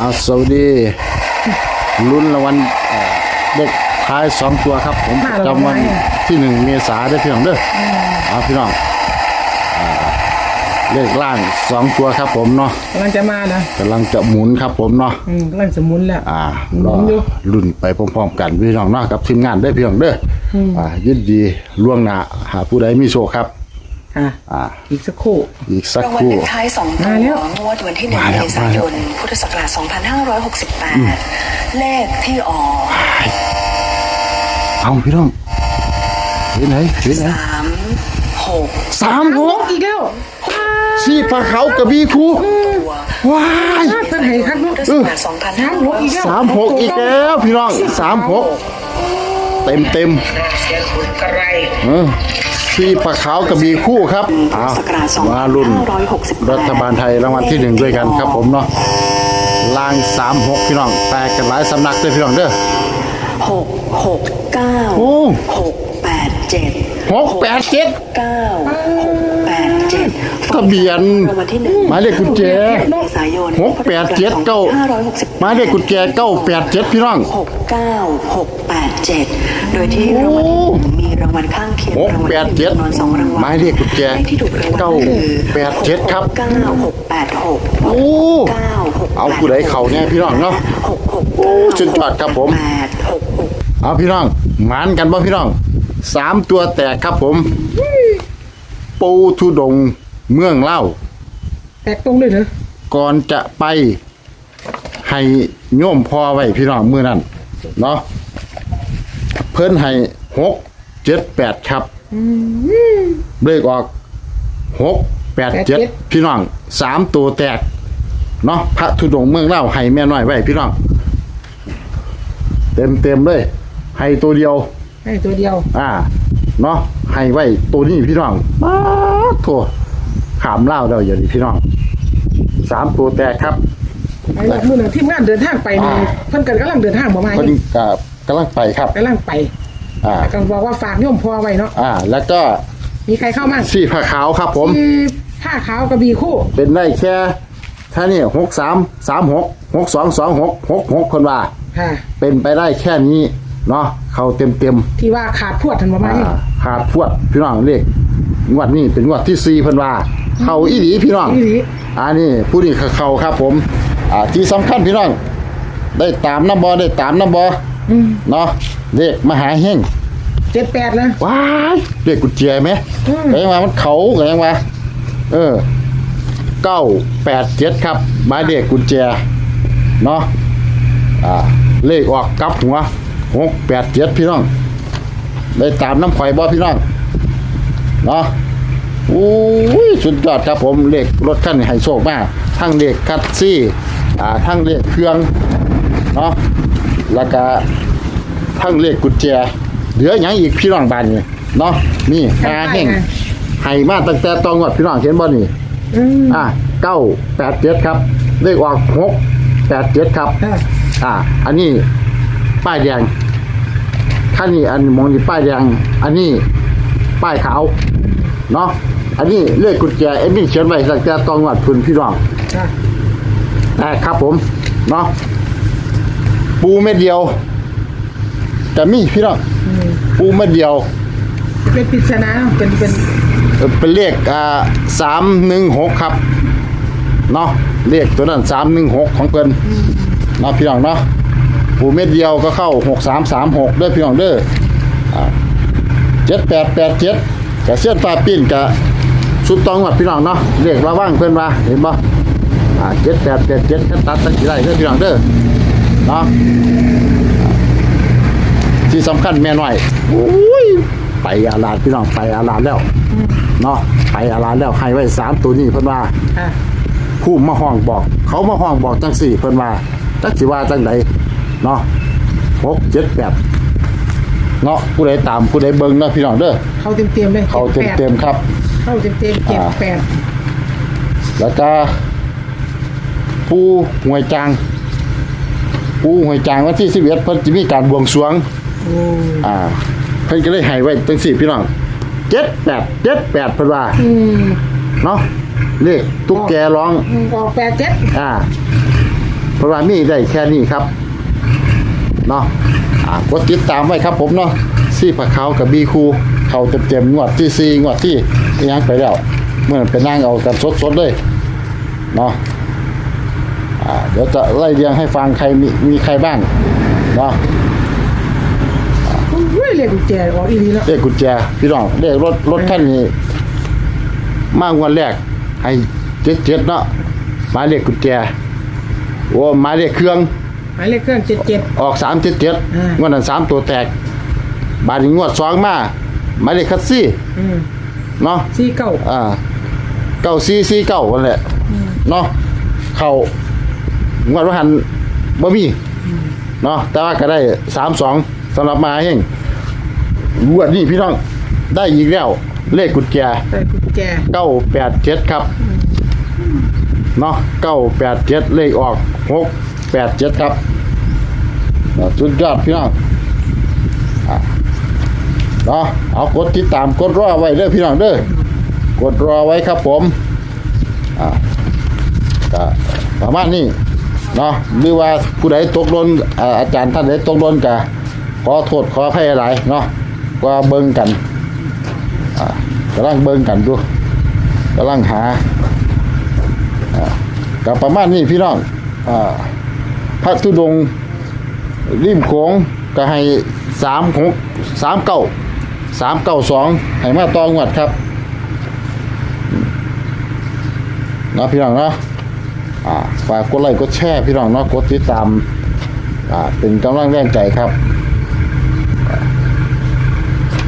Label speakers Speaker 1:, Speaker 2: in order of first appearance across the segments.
Speaker 1: เอาสวัสดีลุ้นรางวัลเอ่อเด็กท้ายสองตัวครับ ผม
Speaker 2: ค่ะ
Speaker 1: จำวัน
Speaker 2: รางวัล
Speaker 1: ที่หนึ่งเมษาได้อพี่น้องเด้ออเอาพี่น้องอ่าเลขล่างสองตัวครับผมเนาะ
Speaker 2: กำลังจะมานะ
Speaker 1: กำลังจะหมุนครับผมเนาะ
Speaker 2: อืมกำลังจะหมุนแล้ว
Speaker 1: อ่า
Speaker 2: หมุ
Speaker 1: รอน
Speaker 2: อยู่
Speaker 1: รุ่นไปพร้อมๆกันพี่น้องเนาะกับทีมงานได้อพี่น้องเด้อออ่ายินดีล่วงหน้าหาผู้ใดมีโชคครับ
Speaker 2: อะ
Speaker 1: อ่า
Speaker 2: อีกสักครู่
Speaker 1: อีกสัก
Speaker 3: ราง
Speaker 1: ค
Speaker 3: วัล
Speaker 1: รู่
Speaker 3: เลขท้ายสองตัว
Speaker 2: มาแล้ว
Speaker 3: งวดวันที่หนึ่ง
Speaker 1: มาแล้ว
Speaker 3: เมษายน พุทธศักราช 2568 เลขที่ออก
Speaker 1: เอาพี่น้องเห็นไหนเห็นไหน
Speaker 3: สามหก
Speaker 1: สามหก
Speaker 2: อีกแล้ว
Speaker 1: สี่ปลาเขากระบี่คู่
Speaker 3: ตัว
Speaker 1: ว้าย
Speaker 2: อ้าวเป็นไห้ครับเนาะ
Speaker 3: พุทธศักราช
Speaker 2: สามหกอีกแล้ว
Speaker 1: สามหกอีกแล้วพี่น้องสามหกเต็มเต็ม
Speaker 2: เสียงคุณกระไร
Speaker 1: ๆเออ สี่ปลาขาวกระบี่คู่ครับ
Speaker 3: พุท
Speaker 1: เอา
Speaker 3: ธศักราช
Speaker 1: มารุ่น
Speaker 3: 2568
Speaker 1: รัฐบาลไทยรางวัลที่หนึ่งด้วยกันครับผมเนาะลางสามหกพี่น้องแตกกันหลายสำนักเลยพี่น้องเด้อ
Speaker 3: หกหกเก้า
Speaker 1: โอ้
Speaker 3: หกแปดเจ็ด
Speaker 1: หกแปดเจ็ด
Speaker 3: เก้าหกแปดเจ็ด
Speaker 1: ทะเบียน
Speaker 3: รางวัลที่หนึ่ง
Speaker 1: หมายเลขกุญแจ
Speaker 3: เมษายน
Speaker 1: หกแปดเจ็ดเก้า
Speaker 3: 2568
Speaker 1: หมายเลขกุญแจเก้าแปดเจ็ดพี่น้อง
Speaker 3: หกเก้าหกแปดเจ็ดโดยที่รางวัลที่หนึ่งมี รางวัลข้างเคียง
Speaker 1: หก
Speaker 3: รางวัล
Speaker 1: แปด
Speaker 3: ที่
Speaker 1: เจ็ด
Speaker 3: จำนวนสองรางวัล
Speaker 1: หมายเลขกุญแจ
Speaker 3: เลขที่ถูกรางวัล
Speaker 1: เก้า
Speaker 3: คือ
Speaker 1: แปดเจ็ดครับ
Speaker 3: เก้าหกแปดหก
Speaker 1: โอ้
Speaker 3: เก้าหก
Speaker 1: เอาผู้ใดเข้าแน่พี่น้องเนาะ
Speaker 3: หกหก
Speaker 1: โอ้สุดยอดครับผม
Speaker 3: แปดหกหก
Speaker 1: เอาพี่น้องหมานกันบ่พี่น้องสามตัวแตกครับผม ปูทุดงค์เมืองเล่า
Speaker 2: แตกตรงเลยเหรอ
Speaker 1: ก่อนจะไปให้โยมพอไว้พี่น้องมือนั่นเนาะเพิ่นให้หก เจ็ดแปดครับเบรกออกหกแปดเจ็ดพี่น้องสามตัวแตกเนาะพระธุดงค์เมืองเล่าให้แม่น้อยไว้พี่น้อง เต็มเต็มๆเลยให้ตัวเดียว
Speaker 2: ให้ตัวเดียว
Speaker 1: อ่า เนาะให้ไว้ตัวนี้พี่น้องมาโถขามเล่าเดาอย่างนี้พี่น้องสามตัวแตกครับ
Speaker 2: ไอ้มือหนึ่งทีมงานเดินทางไปนี่
Speaker 1: อ่า
Speaker 2: เพิ่นกันกำลังเดินทางมาไหม
Speaker 1: คนกับกำลังไปครับ
Speaker 2: กำลังไป
Speaker 1: อ่า
Speaker 2: กำลังบอกว่าฝากโยมพอไว้เนาะ
Speaker 1: อ่า แล้วก็
Speaker 2: มีใครเข้ามา
Speaker 1: สี่ผ้าขาวครับผม
Speaker 2: ที่ผ้าขาวกระบี่คู่
Speaker 1: เป็นได้แค่ท่านี่หกสามสามหกหกสองสองหกหกหกคนว่า
Speaker 2: ค่ะ
Speaker 1: เป็นไปได้แค่นี้เนาะเขาเต็มเต็ม
Speaker 2: ที่ว่าขาดพวดทันมาไหม
Speaker 1: ๆอ่าขาดพวดพี่น้องเลขงวดนี้เป็นงวดที่สี่เพิ่นว่า เขาอีหลีพี่น้อง
Speaker 2: อีหลี
Speaker 1: อันนี้ผู้นี้คือเขาครับผมอ่าที่สำคัญพี่น้อง ได้ตามน้ำบอได้ตามน้ำบอ
Speaker 2: อืม
Speaker 1: เนาะ เลขมหาเฮง
Speaker 2: เจ็ดแปดนะ
Speaker 1: ว้ายเลขกุญแจไหม
Speaker 2: อืม
Speaker 1: ก็ยังว่ามันเขาก็ยังว่าเออเก้าแปดเจ็ดครับหมายเลขกุญแจเนาะอ่าเลขออกกลับหัวหกแปดเจ็ดพี่น้องได้ตามน้ำข่อยบอพี่น้องเนาะโอ้ยสุดยอดครับผมเลขรถคันนี้ให้โชคมากทั้งเลขคัดซี่อ่าทั้งเลขเครื่องเนาะแล้วก็ ทั้งเลขกุญแจ เหลืออย่างอีกพี่น้องบ้านนี่เนาะนี่หาแห่งให้มาตั้งแต่ตองวดพี่น้องเห็นบ่นี่
Speaker 2: อืม
Speaker 1: อ่าเก้าแปดเจ็ดครับ เลขออกหกแปดเจ็ดครับ
Speaker 2: ค่ะ
Speaker 1: อ่า อันนี้ป้ายแดงข้างนี้อันมองนี่ป้ายแดง อันนี้ป้ายขาว เนาะ อันนี้เลขกุญแจเอ็มมี่เขียนไว้ตั้งแต่ตองวัดพื้นพี่น้อง
Speaker 2: ค่ะ
Speaker 1: แต่ครับผม เนาะปูเม็ดเดียว แต่มีพี่น้อง
Speaker 2: อืม
Speaker 1: ปูเม็ดเดียว
Speaker 2: เป็นปริศนาเนาะเป็นเป็น
Speaker 1: เอ่อเป็นเลขอ่าสามหนึ่งหกครับเนาะเลขตัวนั้นสามหนึ่งหกของเพิ่นเนาะพี่น้องเนาะปูเม็ดเดียวก็เข้าหกสามสามหกเด้อพี่น้องเด้อเจ็ดแปดแปดเจ็ดกับเส้นฟ้าปิ้นกับสุดตองวัดพี่น้องเนาะเรียกระว่างเพื่อนว่าเห็นบ่อ่าเจ็ดแปดแปดเจ็ดกันตัดตั้งกี่ไรเด้อพี่น้องเด้อเนาะอ่า ที่สำคัญแม่น้อยอุ้ยไปอาลาดพี่น้องไปอาลาดแล้วเนาะไปอาลาดแล้วให้ไว้สามตัวนี้เพิ่นว่า
Speaker 2: ค่ะ
Speaker 1: ผู้มาห้องบอก เขามาห้องบอกจังสี่เพิ่นว่าจักสิว่าจังใดเนาะหกเจ็ดแปดเนาะผู้ใดตามผู้ใดเบิ่งเนาะพี่น้องเด้อ
Speaker 2: เข้าเต็มเต็มๆเลย
Speaker 1: เขาเต็ม
Speaker 2: จ็ด
Speaker 1: เต็
Speaker 2: แป
Speaker 1: ม
Speaker 2: ด
Speaker 1: ๆครับ
Speaker 2: เข้าเต็มเต็มๆเจ็ด
Speaker 1: อ่า
Speaker 2: แปด
Speaker 1: แล้วก็ผู้หวยจางผู้หวยจางวันที่สิบเอ็ดเพิ่นจะมีการบวงสรวง
Speaker 2: โอ้
Speaker 1: อ่าเพิ่นก็เลยให้ไว้จังสี่พี่น้องเจ็ดแปดเจ็ดแปดเพิ่นว่า
Speaker 2: อืม
Speaker 1: เนาะเลขตุ๊กแกร้อง
Speaker 2: ออกแปดเจ็ด
Speaker 1: อ่าเพราะว่ามีได้แค่นี้ครับ เนาะอ่ากดติดตามไว้ครับผมเนาะซี่ผักขาวกับบีคูเขาเต็มๆงวดที่สี่งวดที่ยังไปแล้วเมื่อเป็นนั่งเอากันสดๆเลยเนาะอ่าเดี๋ยวจะไล่เรียงให้ฟังใครมีมีใครบ้างเนาะ
Speaker 2: โอ้ย เรียกกุญแจออกอีนีแล้ว
Speaker 1: เลขกุญแจพี่น้องเลขรถรถคันนี้มางวันแรก ให้เจ็ดเจ็ดเนาะหมายเลขกุญแจโอ้หมายเลขเครื่อง
Speaker 2: หมายเลขเครื่องเจ็ดเจ็ด
Speaker 1: ออกสามเจ็ดเจ็ด
Speaker 2: อ่าง
Speaker 1: วดนั้นสามตัวแตก บาทนี้งวดสองมาหมายเลขคัสซี่
Speaker 2: อืม
Speaker 1: เนาะ
Speaker 2: สี่เก้า
Speaker 1: อ่าเก้าซีซีเก้ากันแหละเนาะเข้างวดว่าหันบ่มีเนาะแต่ว่าก็ได้สามสองสำหรับมาเฮง งวดนี้พี่น้องได้อีกแล้ว เลขกุญแจ
Speaker 2: ใส่กุญแจ
Speaker 1: เก้าแปดเจ็ดครับเนาะเก้าแปดเจ็ดเลขออกหกแปดเจ็ดครับอ่าสุดยอดพี่น้องอะเนาะเอากดติดตามกดรอไว้เด้อพี่น้องเด้อกดรอไว้ครับผมอ่าก็ประมาณนี้เนาะหรือว่าผู้ใดตกหลนอ่าอาจารย์ท่านใดตกหลนกะขอโทษขออภัยหลายเนาะ ว่าเบิ่งกันกำลังเบิ่งกันดูกำลังหากับประมาณนี้พี่น้องอ่าพระธุดงริมโขงก็ให้สามหกสามเก้าสามเก้าสองให้มาต่องวดครับนะพี่น้องเนาะอ่าฝากกดไลค์กดแชร์พี่น้องเนาะกดติดตามอ่าเป็นกำลังแรงใจครับ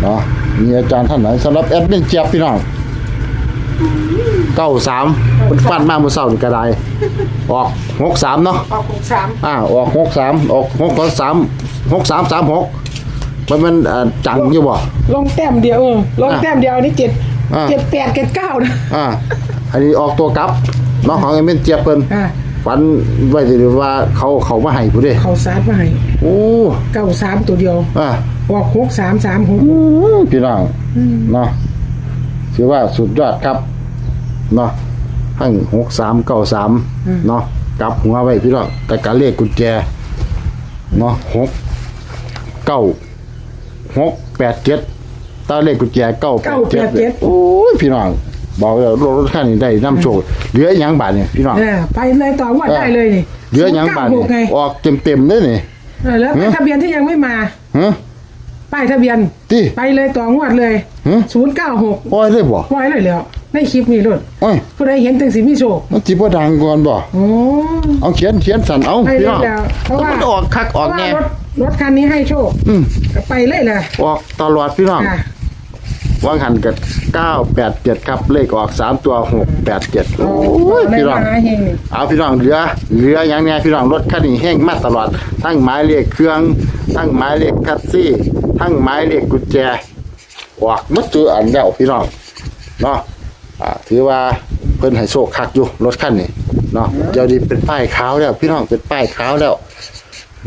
Speaker 1: เนาะมีอาจารย์ท่านไหนสำหรับแอดมินเจี๊ยบพี่น้องเก้าสามมันฟันมาเมื่อเช้านี่ก็ได้ออกหกสามเนาะ
Speaker 2: ออกหกสาม
Speaker 1: อ่าออกหกสามออกหกสามหกสามสามหกมันมันอ่าจังอยู่บ่
Speaker 2: ลงแต้มเดียวเออลงแต้มเดียวนี่เจ็ด
Speaker 1: อ่า
Speaker 2: เจ็ดแปดเจ็ดเก้านะ
Speaker 1: อ่า อันนี้ออกตัวกลับเน้องของแอดมินเจี๊ยบเพิ่น
Speaker 2: อ่า
Speaker 1: ฝันไว้สิว่าเขาเขามาให้ผู้เด้
Speaker 2: เขาสาดมาให้
Speaker 1: โอ้
Speaker 2: เก้าสามตัวเดียว
Speaker 1: อ่า
Speaker 2: ออกหกสามสามหก
Speaker 1: พี่น้องเนาะถือว่าสุดยอดครับเนาะทั้งหกสามเก้าสามเนาะกลับหัวไว้พี่น้องแต่การเลขกุญแจเนาะหกเก้าหกแปดเจ็ดตาเลขกุญแจเก้าแปดเจ็ดโอ้ยพี่น้องบอกแล้วรถรถคันนี้ได้น้ำโชคเหลืออีหยังบาทเนี่ยพี่น้อง
Speaker 2: เออไปเลยต่อว่าได้เลยนี่
Speaker 1: เหลืออีหยังบาท
Speaker 2: ศู
Speaker 1: เนี่
Speaker 2: นย์เก้หกไง
Speaker 1: ยออกเต็มเต็มๆเลยนี่
Speaker 2: เออแล้วป้ายทะเบียนที่ยังไม่มา
Speaker 1: ฮะ
Speaker 2: ป้ายทะเบียน
Speaker 1: ที่
Speaker 2: ไปเลยต่องวดเลย
Speaker 1: ฮะ
Speaker 2: ศูนย์เก้าหก
Speaker 1: ปล่อยเลยบ่
Speaker 2: ไว้เลยแล้วในคลิปนี้รถ
Speaker 1: โอ้ย
Speaker 2: ผู้ใดเห็นตึงสีมีโชค
Speaker 1: มันจิบ่ดังก่อนบ่
Speaker 2: โอ้
Speaker 1: เอาเขียนเขียนสั่นเอา
Speaker 2: ไป
Speaker 1: พี่
Speaker 2: เล
Speaker 1: น้
Speaker 2: ย
Speaker 1: อง
Speaker 2: แล้วเพราะว่า
Speaker 1: มันออกคักออก
Speaker 2: เพราะ
Speaker 1: แน่
Speaker 2: ว่ารถรถคันนี้ให้โชค
Speaker 1: อืม
Speaker 2: ก็ไปเลยเลย
Speaker 1: ออกตลอดพี่น้อง
Speaker 2: อะ
Speaker 1: วางหันกับ987ครับเลขออก3ตัว687โอ้ย
Speaker 2: ใน
Speaker 1: พี่น้อง
Speaker 2: มหาเฮงนี่
Speaker 1: เอาพี่น้องเหลือเหลืออย่างเนี้ยพี่น้องรถคันนี้แห้งมาตลอด ทั้งหมายเลขเครื่อง ทั้งหมายเลขคัสซี่ ทั้งหมายเลขกุญแจออกหมัดตัวอันแล้วพี่น้องเนาะอ่าถือว่าเพิ่นให้โชคคักอยู่รถคันนี้เนาะเดี๋ยวนี้เป็นป้ายขาวแล้ว พี่น้องเป็นป้ายขาวแล้ว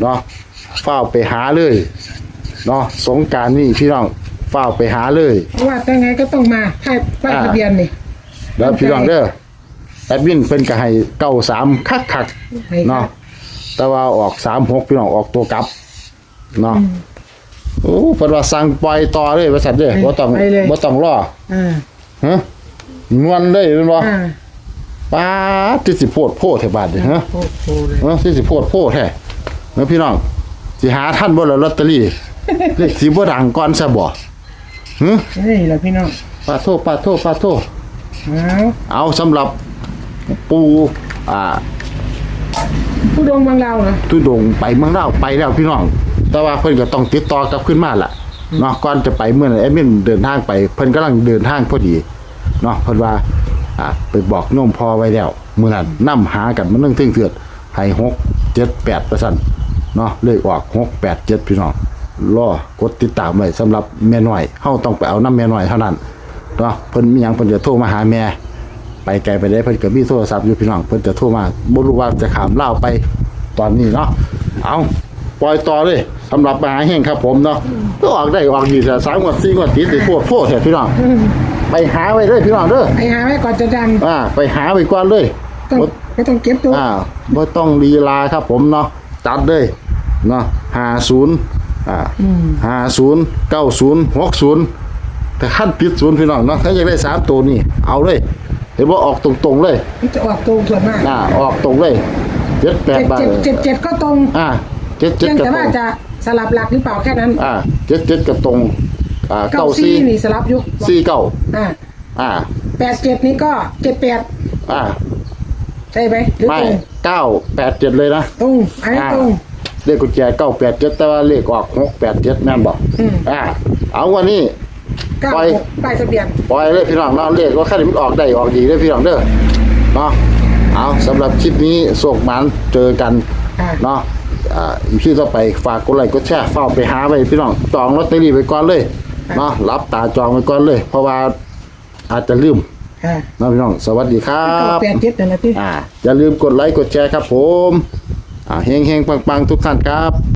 Speaker 1: เนาะเฝ้าวไปหาเลยเนาะสงกรารนี่พี่น้องเฝ้าวไปหาเลย
Speaker 2: เพราะว่าตั้งไงก็ต้องมาให้ป้าย
Speaker 1: อ่า
Speaker 2: ทะเบียนนี่
Speaker 1: แล้วพี่น้องเด้อแอดมินเพิ่นก็ให้เก้าสามคักคัก
Speaker 2: ให้
Speaker 1: ๆเนาะแต่ว่าออกสามหกพี่น้องออกตัวกลับเนาะโอ้เพิ่นว่าสั่งปล่อยต่อเลยว่าซั่นเด้อบ่ต้องบ่ต้องรอ
Speaker 2: อ่า
Speaker 1: ฮะนวลเลยแม่นบ่
Speaker 2: อ่า
Speaker 1: ป้าดที่สิโพดโพดแท้บาดนี่ฮะ
Speaker 2: โอ้โหเลย
Speaker 1: เออที่สิโพดโพดแท้เนาะพี่น้องสิหาทันบ่ล่ะลอตเตอรี่ เลขสิบ่ดังก่อนซะบ่ หึ
Speaker 2: นี่แหละพี่น้อง
Speaker 1: ปาโทปาโทปาโท
Speaker 2: เอา
Speaker 1: เอาสำหรับปูอ่า
Speaker 2: ผู้ดวงบางเราเนาะ
Speaker 1: ทุดงค์ไปเมืองเล่าวไปแล้วพี่น้อง แต่ว่าเพิ่นก็ต้องติดต่อกลับขึ้นมาล่ะเนาะก่อนจะไปเมื่อนั้นแอดมินเดินทางไป เพิ่นกำลังเดินทางพอดีเนาะเพิ่นว่าอ่าไปบอกโยมพ่อไว้แล้วมื้อนั้นนํหากันมันเรื่องตึงเถือดให้6 7 8ประซั่นเนาะเลขออก6 8 7พี่น้อง รอกดติดตามไว้สำหรับแม่น้อยเฮาต้องไปเอาน้ำแม่น้อยเท่านั้นเนาะเพิ่นมีหยังเพิ่นจะโทรมาหาแม่ ไปไกลไปได้เพิ่นก็มีโทรศัพท์อยู่พี่น้องเพิ่นจะโทรมาบ่รู้ว่าจะขามลาวไปตอนนี้เนาะเอาปล่อยต่อเลยสำหรับมหาเฮงครับผมเนาะก็ออกได้ออกดีแต่สามงวดสี่งวดติดติดโพดโพดแท้พี่น้องไปหาไว้เลยพี่น้องเด้อ
Speaker 2: ไปหาไว้ก่อนจะดัง
Speaker 1: อ่าไปหาไว้ก่อนเลย
Speaker 2: ต้อง
Speaker 1: บ่
Speaker 2: ไม่ต้องเก็บตัว
Speaker 1: อ่าบ่ต้องลีลาครับผมเนาะจัดเลยเนาะ50 อ่า50 90 60แต่ขั้นปิดศูนย์พี่น้องเนาะถ้าอยากได้สามตัวนี่เอาเลย เห็นว่าออกตรงๆเลย
Speaker 2: มันจะออกตรงส่วนมาก
Speaker 1: อ่าออกตรงเลยเจ็ดแปด
Speaker 2: เจ็ด
Speaker 1: บาท
Speaker 2: เจ็ดเจ็ดเจ็ดก็ตรง
Speaker 1: อ่าเจ็ด
Speaker 2: เพี
Speaker 1: เจ็ด
Speaker 2: ยง
Speaker 1: กับ
Speaker 2: แต่
Speaker 1: ตร
Speaker 2: ว่างจะสลับหลักหรือเปล่าแค่นั้น
Speaker 1: อ่าเจ็ดเจ็ดกับตรงอ่า
Speaker 2: เก้า
Speaker 1: เก้า
Speaker 2: ซี่
Speaker 1: สี่
Speaker 2: นี่สลับยุค
Speaker 1: สี่เก้า
Speaker 2: อ่า
Speaker 1: อ่า
Speaker 2: แปดเจ็ดนี่ก็เจ็ดแปด
Speaker 1: อ่า
Speaker 2: ใช่ไหมหรือ
Speaker 1: ไม่
Speaker 2: ตรง
Speaker 1: เก้าแปดเจ็ดเลยนะ
Speaker 2: ตรงอันนี้
Speaker 1: อ่า
Speaker 2: ตรง
Speaker 1: เลขกุญแจเก้าแปดเจ็ดแต่ว่าเลขออกหกแปดเจ็ดแม่นบอก
Speaker 2: อืม
Speaker 1: อ่าเอาวันนี้
Speaker 2: เก้า
Speaker 1: ไป
Speaker 2: หกป้ายทะเบียน
Speaker 1: ปล่อยเลยพี่น้องเนาะเลขว่าแค่นี้มันออกได้ออกดีเลยพี่น้องเด้อเนาะเอาสำหรับคลิปนี้โศกหมันเจอกัน
Speaker 2: อ่า
Speaker 1: เนาะอ่าอีพี่ต่อไปฝากกดไลค์กดแชร์เฝ้าไปหาไปพี่น้องจองลอตเตอรี่ไปก่อนเลยเนาะรับตาจองไปก่อนเลย เพราะว่าอาจจะลืม
Speaker 2: อ่า
Speaker 1: เนาะพี่น้องสวัสดีครั
Speaker 2: เก้า
Speaker 1: บ
Speaker 2: แปดเจ็ดนั่นแหละที่
Speaker 1: อ่าอย่าลืมกดไลค์กดแชร์ครับผมอ่า เฮงเฮงปังปังทุกท่านครับ